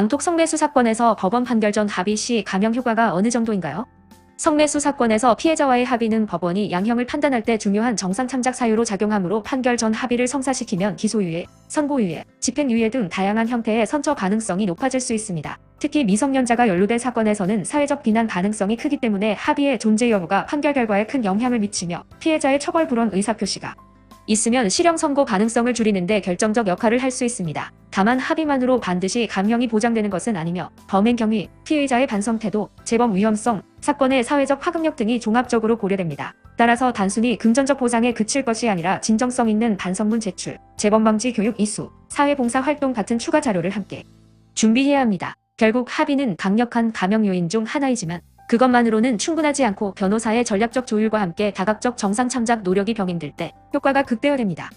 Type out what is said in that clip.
앙톡 성매수 사건에서 법원 판결 전 합의 시 감형 효과가 어느 정도인가요? 성매수 사건에서 피해자와의 합의는 법원이 양형을 판단할 때 중요한 정상 참작 사유로 작용하므로 판결 전 합의를 성사시키면 기소유예, 선고유예, 집행유예 등 다양한 형태의 선처 가능성이 높아질 수 있습니다. 특히 미성년자가 연루된 사건에서는 사회적 비난 가능성이 크기 때문에 합의의 존재 여부가 판결 결과에 큰 영향을 미치며 피해자의 처벌 불원 의사표시가 있으면 실형 선고 가능성을 줄이는데 결정적 역할을 할 수 있습니다. 다만 합의만으로 반드시 감형이 보장되는 것은 아니며 범행 경위, 피의자의 반성 태도, 재범 위험성, 사건의 사회적 파급력 등이 종합적으로 고려됩니다. 따라서 단순히 금전적 보상에 그칠 것이 아니라 진정성 있는 반성문 제출, 재범 방지 교육 이수, 사회봉사 활동 같은 추가 자료를 함께 준비해야 합니다. 결국 합의는 강력한 감형 요인 중 하나이지만 그것만으로는 충분하지 않고 변호사의 전략적 조율과 함께 다각적 정상 참작 노력이 병행될 때 효과가 극대화됩니다.